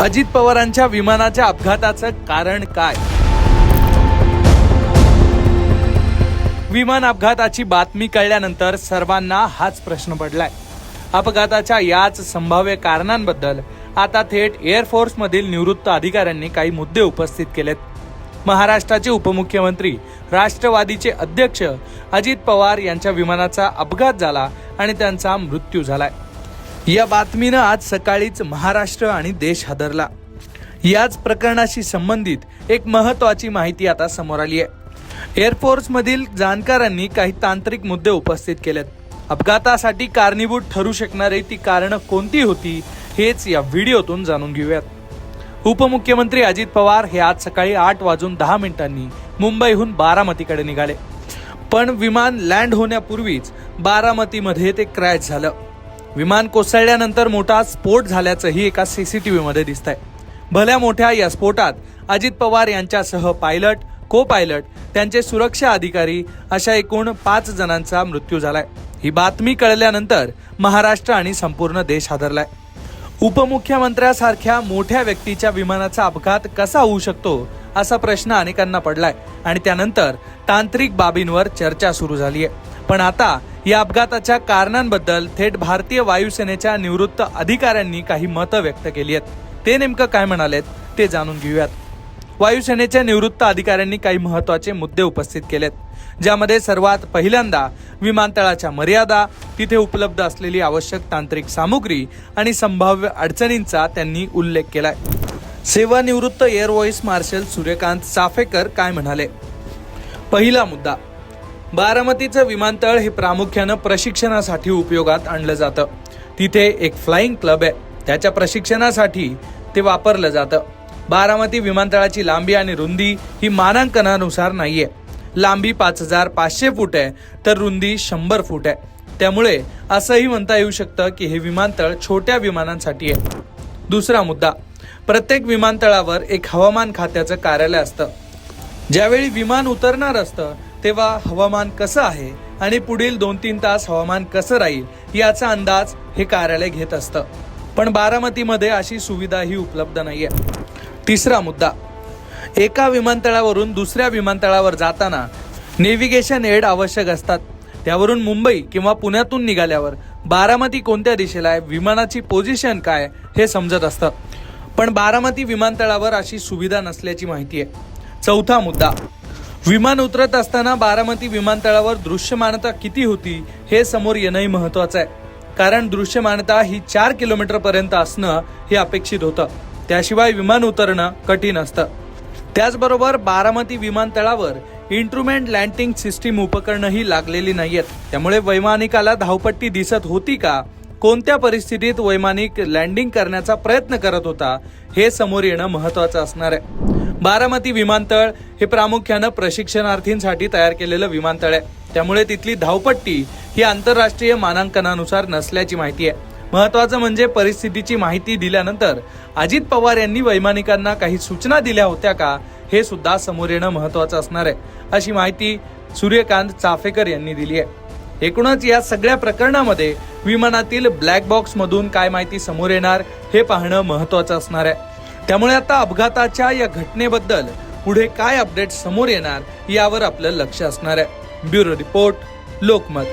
अजित पवारांच्या विमानाच्या अपघाताचं कारण काय? विमान अपघाताची बातमी कळल्यानंतर सर्वांना हाच प्रश्न पडलाय. अपघाताच्या याच संभाव्य कारणांबद्दल आता थेट एअरफोर्स मधील निवृत्त अधिकाऱ्यांनी काही मुद्दे उपस्थित केलेत. महाराष्ट्राचे उपमुख्यमंत्री राष्ट्रवादीचे अध्यक्ष अजित पवार यांच्या विमानाचा अपघात झाला आणि त्यांचा मृत्यू झालाय. या बातमीनं आज सकाळीच महाराष्ट्र आणि देश हादरला. याच प्रकरणाशी संबंधित एक महत्वाची माहिती आता समोर आली आहे. एअरफोर्स मधील जाणकारांनी काही तांत्रिक मुद्दे उपस्थित केलेत. अपघातासाठी कारणीभूत ठरू शकणारी ती कारणं कोणती होती हेच या व्हिडिओतून जाणून घेऊयात. उपमुख्यमंत्री अजित पवार हे आज सकाळी आठ वाजून दहा मिनिटांनी मुंबईहून बारामतीकडे निघाले. पण विमान लँड होण्यापूर्वीच बारामतीमध्ये ते क्रॅश झालं. विमान कोसळल्यानंतर मोठा स्फोट झाल्याचंही एका सीसीटीव्ही मध्ये दिसत आहे भल्या मोठ्या या स्फोटात अजित पवार यांच्यासह पायलट को पायलट त्यांचे सुरक्षा अधिकारी अशा एकूण पाच जणांचा मृत्यू झालाय. ही बातमी कळल्यानंतर महाराष्ट्र आणि संपूर्ण देश हादरलाय. उपमुख्यमंत्र्यासारख्या मोठ्या व्यक्तीच्या विमानाचा अपघात कसा होऊ शकतो असा प्रश्न अनेकांना पडलाय आणि त्यानंतर तांत्रिक बाबींवर चर्चा सुरू झाली आहे पण आता या अपघाताच्या कारणांबद्दल थेट भारतीय वायुसेनेच्या निवृत्त अधिकाऱ्यांनी काही मतं व्यक्त केली आहेत. ते नेमकं काय म्हणालेत ते जाणून घेऊयात. वायुसेनेच्या निवृत्त अधिकाऱ्यांनी काही महत्त्वाचे मुद्दे उपस्थित केलेत ज्यामध्ये सर्वात पहिल्यांदा विमानतळाच्या मर्यादा तिथे उपलब्ध असलेली आवश्यक तांत्रिक सामुग्री आणि संभाव्य अडचणींचा त्यांनी उल्लेख केलाय. सेवानिवृत्त air vice marshal Suryakant Chaphekar काय म्हणाले? पहिला मुद्दा बारामतीचं विमानतळ हे प्रामुख्यानं प्रशिक्षणासाठी उपयोगात आणलं जातं. तिथे एक फ्लाइंग क्लब आहे. त्याच्या प्रशिक्षणासाठी ते वापरलं जातं. बारामती विमानतळाची लांबी आणि रुंदी ही मानांकनानुसार नाहीये. लांबी पाच हजार पाचशे फूट आहे तर रुंदी शंभर फूट आहे. त्यामुळे असंही म्हणता येऊ शकतं की हे विमानतळ छोट्या विमानांसाठी आहे. दुसरा मुद्दा प्रत्येक विमानतळावर एक हवामान खात्याचं कार्यालय असतं. ज्यावेळी विमान उतरणार असतं तेव्हा हवामान कसं आहे आणि पुढील दोन तीन तास हवामान कसं राहील याचा अंदाज हे कार्यालय घेत असतं. पण बारामतीमध्ये अशी सुविधाही उपलब्ध नाहीये. तिसरा मुद्दा. एका विमानतळावरून दुसऱ्या विमानतळावर जाताना नेव्हिगेशन एड आवश्यक असतात. त्यावरून मुंबई किंवा पुण्यातून निघाल्यावर बारामती कोणत्या दिशेला आहे विमानाची पोझिशन काय हे समजत असतं. पण बारामती विमानतळावर अशी सुविधा नसल्याची माहिती आहे. चौथा मुद्दा. विमान उतरत असताना बारामती विमानतळावर दृश्यमानता किती होती हे समोर येणंही महत्वाचं आहे. कारण दृश्यमानता ही चार किलोमीटर पर्यंत असणं हे अपेक्षित होतं. त्याशिवाय विमान उतरणं कठीण असतं. त्याचबरोबर बारामती विमानतळावर इन्स्ट्रुमेंट लँडिंग सिस्टीम उपकरणंही लागलेली नाहीयेत. त्यामुळे वैमानिकाला धावपट्टी दिसत होती का? कोणत्या परिस्थितीत वैमानिक लँडिंग करण्याचा प्रयत्न करत होता? हे समोर येणं महत्वाचं असणार आहे. बारामती विमानतळ हे प्रामुख्यानं प्रशिक्षणार्थींसाठी तयार केलेलं विमानतळ आहे. त्यामुळे तिथली धावपट्टी ही आंतरराष्ट्रीय मानांकनानुसार नसल्याची माहिती आहे. महत्वाचं म्हणजे परिस्थितीची माहिती दिल्यानंतर अजित पवार यांनी वैमानिकांना काही सूचना दिल्या होत्या का हे सुद्धा समोर येणं महत्वाचं असणार आहे अशी माहिती सूर्यकांत चाफेकर यांनी दिली आहे. एकूणच या सगळ्या प्रकरणामध्ये विमानातील ब्लॅक बॉक्स मधून काय माहिती समोर येणार हे पाहणं महत्वाचं असणार आहे. त्यामुळे आता अपघाताच्या या घटनेबद्दल पुढे काय अपडेट समोर येणार यावर आपलं लक्ष असणार आहे. Bureau report Lokmat.